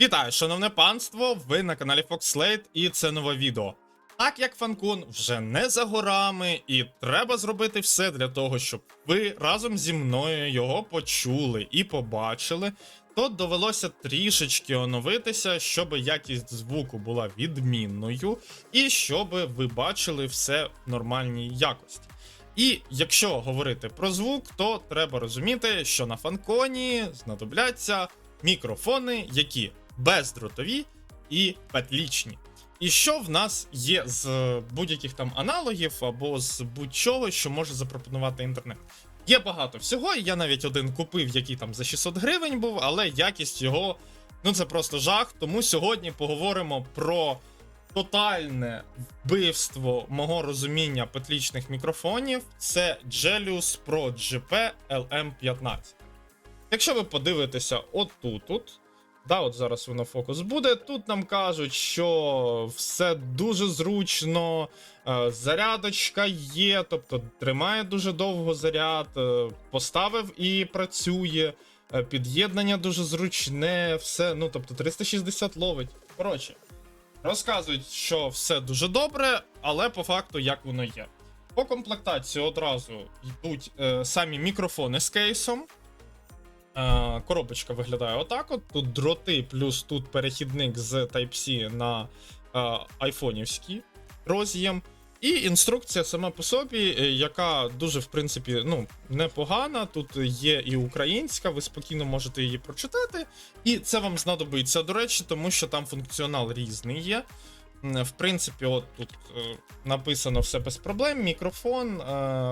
Вітаю, шановне панство! Ви на каналі Foxlate і це нове відео. Так як фанкон вже не за горами, і треба зробити все для того, щоб ви разом зі мною його почули і побачили, то довелося трішечки оновитися, щоб якість звуку була відмінною, і щоб ви бачили все в нормальній якості. І якщо говорити про звук, то треба розуміти, що на фанконі знадобляться мікрофони, які бездротові і петлічні. І що в нас є з будь-яких там аналогів або з будь-чого, що може запропонувати інтернет. Є багато всього, і я навіть один купив, який там за 600 гривень був, але якість його, ну це просто жах. Тому сьогодні поговоримо про тотальне вбивство мого розуміння петлічних мікрофонів. Це Gelius Pro GP LM15. Якщо ви подивитеся отут, -от, да, от зараз воно фокус буде. Тут нам кажуть, що все дуже зручно, е, зарядочка є, тобто тримає дуже довго заряд, е, поставив і працює. е, Під'єднання дуже зручне, все, ну тобто 360 ловить. Коротше, розказують, що все дуже добре, але по факту як воно є. По комплектації одразу йдуть е, самі мікрофони з кейсом. Е, коробочка виглядає отак: от. Тут дроти, плюс тут перехідник з Type-C на е, айфонівський роз'єм. І інструкція сама по собі, е, яка дуже, в принципі, ну, непогана. Тут є і українська, ви спокійно можете її прочитати. І це вам знадобиться, до речі, тому що там функціонал різний є. В принципі, от тут написано все без проблем: мікрофон,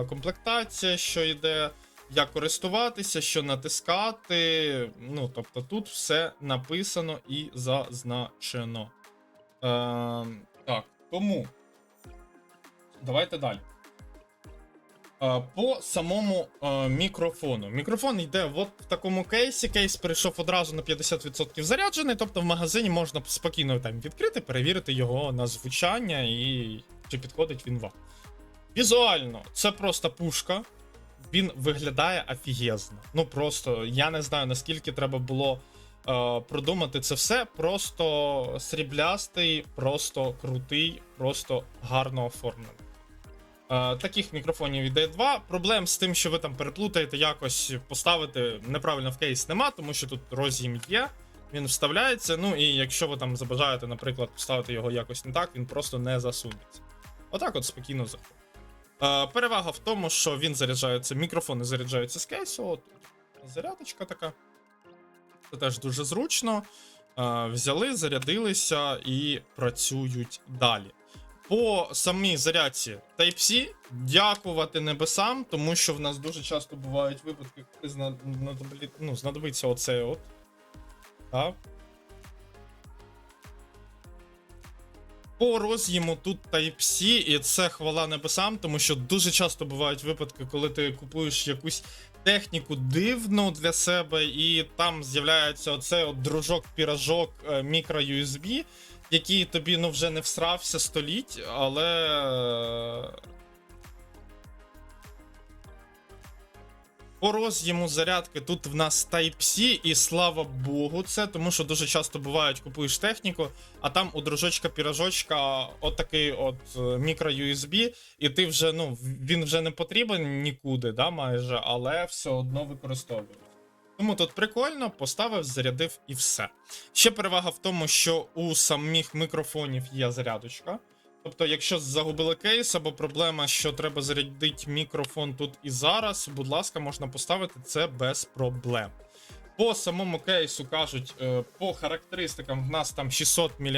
комплектація, що йде, як користуватися, що натискати. Ну, тобто, тут все написано і зазначено. Е, так, тому. Давайте далі. Е, По самому е, мікрофону. Мікрофон йде от в такому кейсі. Кейс перейшов одразу на 50% заряджений, тобто в магазині можна спокійно там відкрити, перевірити його на звучання і чи підходить він вам. Візуально, це просто пушка. Він виглядає офігезно. Ну просто я не знаю наскільки треба було е, продумати це все. Просто сріблястий, просто крутий, просто гарно оформлений. Е, таких мікрофонів іде два. Проблем з тим, що ви там переплутаєте якось поставити неправильно в кейс нема, тому що тут роз'єм є, він вставляється. Ну і якщо ви там забажаєте, наприклад, поставити його якось не так, він просто не засунеться. Отак, от спокійно заходить. Е, перевага в тому, що він заряджається, мікрофони заряджаються з кейсу. От зарядочка така. Це теж дуже зручно. Е, взяли, зарядилися і працюють далі. По самій зарядці Type-C дякувати небесам, тому що в нас дуже часто бувають випадки, коли ну, знадобиться оце от. Так. По роз'єму тут Type-C, і це хвала небесам, тому що дуже часто бувають випадки, коли ти купуєш якусь техніку дивну для себе, і там з'являється оцей от дружок-піражок е, мікро USB, який тобі ну вже не всрався століть, але. По роз'єму зарядки тут в нас Type-C, і слава Богу, це, тому що дуже часто бувають, купуєш техніку, а там у дружочка-пірожочка отакий от мікро USB, і ти вже, ну, він вже не потрібен нікуди, да, майже, але все одно використовуєш. Тому тут прикольно, поставив, зарядив і все. Ще перевага в тому, що у самих мікрофонів є зарядочка. Тобто, якщо загубили кейс або проблема, що треба зарядити мікрофон тут і зараз, будь ласка, можна поставити це без проблем. По самому кейсу кажуть, е, по характеристикам в нас там 600 мАч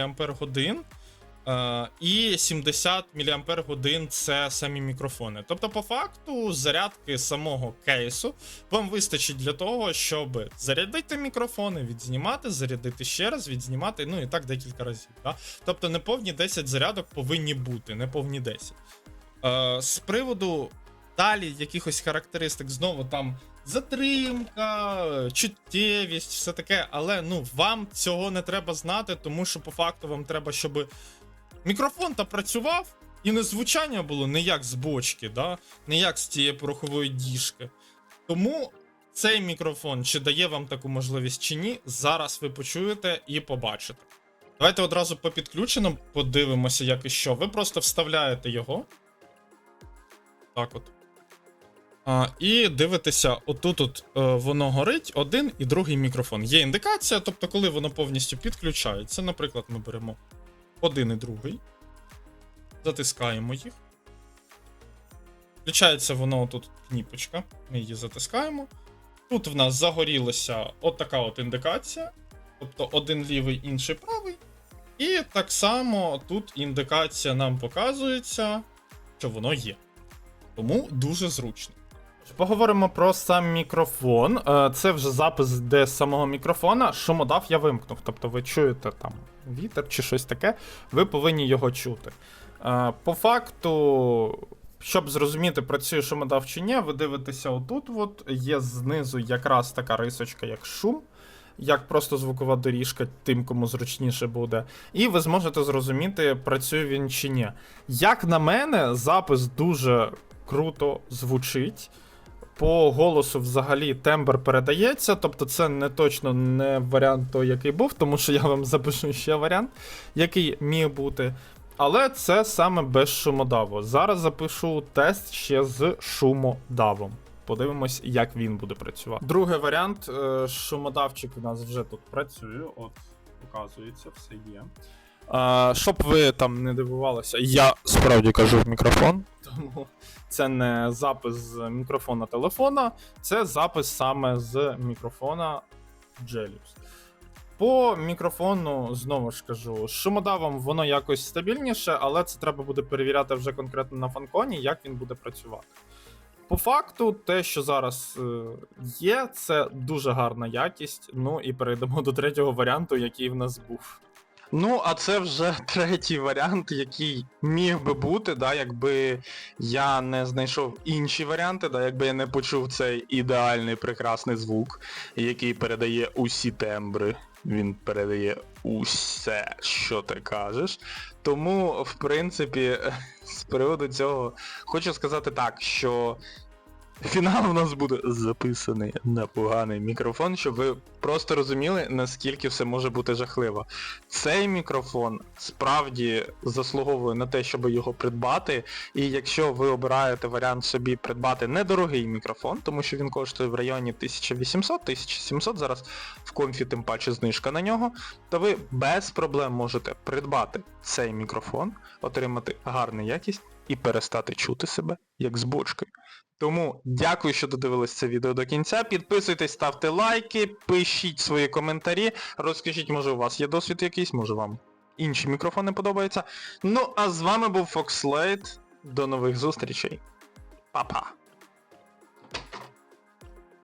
і 70 мАч це самі мікрофони. Тобто, по факту, зарядки самого кейсу вам вистачить для того, щоб зарядити мікрофони, відзнімати, зарядити ще раз, відзнімати, ну і так декілька разів. Да? Тобто не повні 10 зарядок повинні бути, не повні 10. Е, з приводу далі якихось характеристик, знову там затримка, чуттєвість, все таке, але ну вам цього не треба знати, тому що по факту вам треба, щоб мікрофон та працював, і не звучання було не як з бочки, да? не як з цієї порохової діжки. Тому Цей мікрофон чи дає вам таку можливість чи ні, зараз ви почуєте і побачите. Давайте одразу по підключеному подивимося, як і що. Ви просто вставляєте його. Так от. А, і дивитеся, отут от, е, воно горить один і другий мікрофон. Є індикація, тобто, коли воно повністю підключається. Наприклад, ми беремо один і другий, затискаємо їх. Включається воно тут кніпочка. Ми її затискаємо. Тут в нас загорілася от така от індикація. Тобто один лівий, інший правий. І так само тут індикація нам показується, що воно є. Тому дуже зручно. Поговоримо про сам мікрофон. Е, Це вже запис де самого мікрофона. Шумодав я вимкнув. Тобто ви чуєте там вітер чи щось таке, ви повинні його чути. Е, По факту, щоб зрозуміти, працює шумодав чи ні, ви дивитеся отут. От є знизу якраз така рисочка, як шум. Як просто звукова доріжка, тим, кому зручніше буде. І ви зможете зрозуміти, працює він чи ні. Як на мене, запис дуже круто звучить. По голосу взагалі тембр передається, тобто це не точно не варіант той, який був, тому що я вам запишу ще варіант, який міг бути. Але це саме без шумодаву. Зараз запишу тест ще з шумодавом. Подивимось, як він буде працювати. Другий варіант. е, Шумодавчик у нас вже тут працює. От, показується, все є. А, щоб ви там не дивувалися, я справді кажу в мікрофон. Тому це не запис з мікрофона телефона, це запис саме з мікрофона Gelius. По мікрофону, знову ж кажу, з шумодавом воно якось стабільніше, але це треба буде перевіряти вже конкретно на фанконі, як він буде працювати. По факту, те, що зараз е, є, це дуже гарна якість. Ну і перейдемо до третього варіанту, який в нас був. Ну, а це вже третій варіант, який міг би бути, да, якби я не знайшов інші варіанти, да, якби я не почув цей ідеальний прекрасний звук, який передає усі тембри. Він передає усе, що ти кажеш. Тому, в принципі, з приводу цього хочу сказати так, що фінал у нас буде записаний на поганий мікрофон, щоб ви просто розуміли, наскільки все може бути жахливо. Цей мікрофон справді заслуговує на те, щоб його придбати. І якщо ви обираєте варіант собі придбати недорогий мікрофон, тому що він коштує в районі 1800-1700, зараз в конфі тим паче знижка на нього, то ви без проблем можете придбати цей мікрофон, отримати гарну якість і перестати чути себе як з бочкою. Тому дякую, що додивились це відео до кінця. Підписуйтесь, ставте лайки, пишіть свої коментарі, розкажіть, може у вас є досвід якийсь, може вам інші мікрофони подобаються. Ну, а з вами був Foxlate. До нових зустрічей. Па-па.